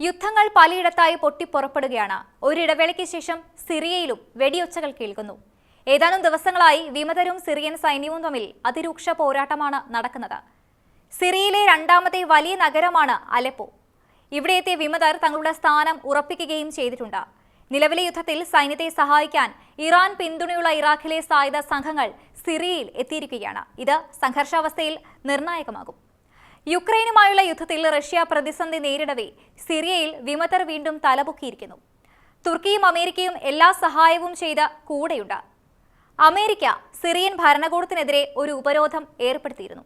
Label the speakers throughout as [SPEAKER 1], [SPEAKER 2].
[SPEAKER 1] യുദ്ധങ്ങൾ പലയിടത്തായി പൊട്ടിപ്പുറപ്പെടുകയാണ്. ഒരിടവേളയ്ക്ക് ശേഷം സിറിയയിലും വെടിയൊച്ചകൾ കേൾക്കുന്നു. ഏതാനും ദിവസങ്ങളായി വിമതരും സിറിയൻ സൈന്യവും തമ്മിൽ അതിരൂക്ഷ പോരാട്ടമാണ് നടക്കുന്നത്. സിറിയയിലെ രണ്ടാമത്തെ വലിയ നഗരമാണ് അലപ്പോ. ഇവിടെ എത്തിയ വിമതർ തങ്ങളുടെ സ്ഥാനം ഉറപ്പിക്കുകയും ചെയ്തിട്ടുണ്ട്. നിലവിലെ യുദ്ധത്തിൽ സൈന്യത്തെ സഹായിക്കാൻ ഇറാൻ പിന്തുണയുള്ള ഇറാഖിലെ സായുധ സംഘങ്ങൾ സിറിയയിൽ എത്തിയിരിക്കുകയാണ്. ഇത് സംഘർഷാവസ്ഥയിൽ നിർണായകമാകും. യുക്രൈനുമായുള്ള യുദ്ധത്തിൽ റഷ്യ പ്രതിസന്ധി നേരിടവേ സിറിയയിൽ വിമതർ വീണ്ടും തലപൊക്കിയിരിക്കുന്നു. തുർക്കിയും അമേരിക്കയും എല്ലാ സഹായവും ചെയ്ത കൂടെയുണ്ട്. അമേരിക്ക സിറിയൻ ഭരണകൂടത്തിനെതിരെ ഒരു ഉപരോധം ഏർപ്പെടുത്തിയിരുന്നു.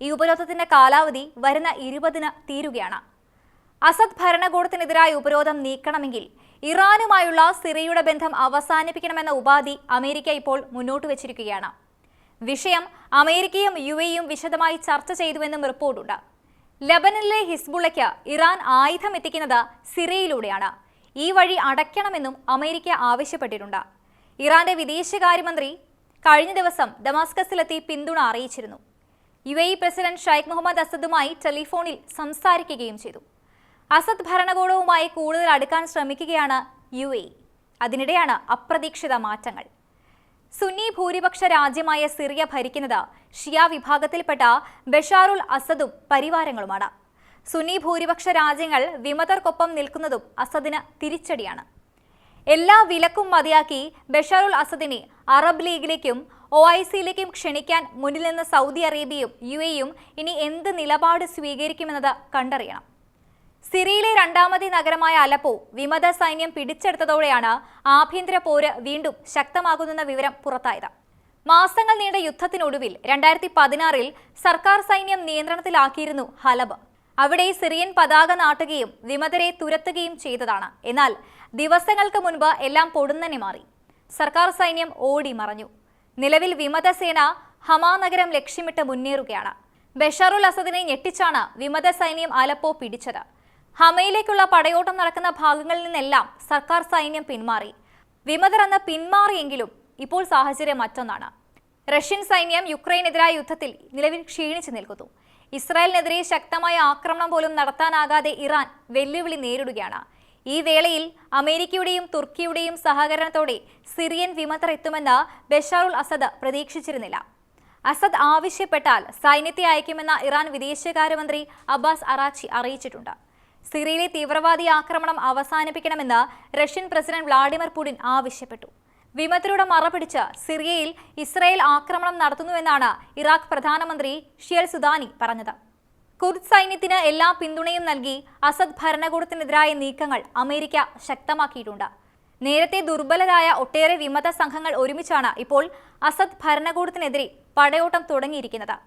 [SPEAKER 1] ഈ ഉപരോധത്തിന്റെ കാലാവധി വരുന്ന ഇരുപതിന് തീരുകയാണ്. അസദ് ഭരണകൂടത്തിനെതിരായ ഉപരോധം നീക്കണമെങ്കിൽ ഇറാനുമായുള്ള സിറിയയുടെ ബന്ധം അവസാനിപ്പിക്കണമെന്ന ഉപാധി അമേരിക്ക ഇപ്പോൾ മുന്നോട്ട് വച്ചിരിക്കുകയാണ്. വിഷയം അമേരിക്കയും യു എയും വിശദമായി ചർച്ച ചെയ്തുവെന്നും റിപ്പോർട്ടുണ്ട്. ലബനനിലെ ഹിസ്ബുള്ളയ്ക്ക് ഇറാൻ ആയുധം എത്തിക്കുന്നത് സിറിയയിലൂടെയാണ്. ഈ വഴി അടയ്ക്കണമെന്നും അമേരിക്ക ആവശ്യപ്പെട്ടിട്ടുണ്ട്. ഇറാന്റെ വിദേശകാര്യമന്ത്രി കഴിഞ്ഞ ദിവസം ഡമാസ്കസിലെത്തി പിന്തുണ അറിയിച്ചിരുന്നു. U A president Sheikh Mohammed അസദുമായി ടെലിഫോണിൽ സംസാരിക്കുകയും ചെയ്തു. അസദ് ഭരണകൂടവുമായി കൂടുതൽ അടുക്കാൻ ശ്രമിക്കുകയാണ് യു എ അതിനിടെയാണ് അപ്രതീക്ഷിത മാറ്റങ്ങൾ. സുന്നി ഭൂരിപക്ഷ രാജ്യമായ സിറിയ ഭരിക്കുന്നത് ഷിയ വിഭാഗത്തിൽപ്പെട്ട ബഷാറുൽ അസദും പരിവാരങ്ങളുമാണ്. സുന്നി ഭൂരിപക്ഷ രാജ്യങ്ങൾ വിമതർക്കൊപ്പം നിൽക്കുന്നതും അസദിന് തിരിച്ചടിയാണ്. എല്ലാ വിലക്കും മതിയാക്കി ബഷാറുൽ അസദിനെ അറബ് ലീഗിലേക്കും ഒ ഐ സിയിലേക്കും ക്ഷണിക്കാൻ മുന്നിൽ നിന്ന് സൗദി അറേബ്യയും യു എയും ഇനി എന്ത് നിലപാട് സ്വീകരിക്കുമെന്നത് കണ്ടറിയണം. സിറിയയിലെ രണ്ടാമത്തെ നഗരമായ അലപ്പോ വിമത സൈന്യം പിടിച്ചെടുത്തതോടെയാണ് ആഭ്യന്തര പോര് വീണ്ടും ശക്തമാകുന്നെന്ന വിവരം പുറത്തായത്. മാസങ്ങൾ നീണ്ട യുദ്ധത്തിനൊടുവിൽ രണ്ടായിരത്തി പതിനാറിൽ സർക്കാർ സൈന്യം നിയന്ത്രണത്തിലാക്കിയിരുന്നു ഹലബ്. അവിടെ സിറിയൻ പതാക നാട്ടുകയും വിമതരെ തുരത്തുകയും ചെയ്തതാണ്. എന്നാൽ ദിവസങ്ങൾക്ക് മുൻപ് എല്ലാം പൊടുന്നനെ മാറി. സർക്കാർ സൈന്യം ഓടി മറഞ്ഞു. നിലവിൽ വിമതസേന ഹമാ നഗരം ലക്ഷ്യമിട്ട് മുന്നേറുകയാണ്. ബഷാറുൽ അസദിനെ ഞെട്ടിച്ചാണ് വിമത സൈന്യം അലപ്പോ പിടിച്ചത്. ഹമയിലേക്കുള്ള പടയോട്ടം നടക്കുന്ന ഭാഗങ്ങളിൽ നിന്നെല്ലാം സർക്കാർ സൈന്യം പിന്മാറി. വിമതർ അന്ന് പിന്മാറിയെങ്കിലും ഇപ്പോൾ സാഹചര്യം മറ്റൊന്നാണ്. റഷ്യൻ സൈന്യം യുക്രൈനെതിരായ യുദ്ധത്തിൽ നിലവിൽ ക്ഷീണിച്ചു നിൽക്കുന്നു. ഇസ്രായേലിനെതിരെ ശക്തമായ ആക്രമണം പോലും നടത്താനാകാതെ ഇറാൻ വെല്ലുവിളി നേരിടുകയാണ്. ഈ വേളയിൽ അമേരിക്കയുടെയും തുർക്കിയുടെയും സഹകരണത്തോടെ സിറിയൻ വിമതർ എത്തുമെന്ന് ബഷാറുൽ അസദ് പ്രതീക്ഷിച്ചിരുന്നില്ല. അസദ് ആവശ്യപ്പെട്ടാൽ സൈന്യത്തെ അയക്കുമെന്ന ഇറാൻ വിദേശകാര്യമന്ത്രി അബ്ബാസ് അറാച്ചി അറിയിച്ചിട്ടുണ്ട്. സിറിയയിലെ തീവ്രവാദി ആക്രമണം അവസാനിപ്പിക്കണമെന്ന് റഷ്യൻ പ്രസിഡന്റ് വ്ളാഡിമിർ പുടിൻ ആവശ്യപ്പെട്ടു. വിമതരുടെ മറപിടിച്ച് സിറിയയിൽ ഇസ്രായേൽ ആക്രമണം നടത്തുന്നുവെന്നാണ് ഇറാഖ് പ്രധാനമന്ത്രി ഷിയൽ സുദാനി പറഞ്ഞത്. കുർദ് സൈന്യത്തിന് എല്ലാ പിന്തുണയും നൽകി അസദ് ഭരണകൂടത്തിനെതിരായ നീക്കങ്ങൾ അമേരിക്ക ശക്തമാക്കിയിട്ടുണ്ട്. നേരത്തെ ദുർബലരായ ഒട്ടേറെ വിമത സംഘങ്ങൾ ഒരുമിച്ചാണ് ഇപ്പോൾ അസദ് ഭരണകൂടത്തിനെതിരെ പടയോട്ടം തുടങ്ങിയിരിക്കുന്നത്.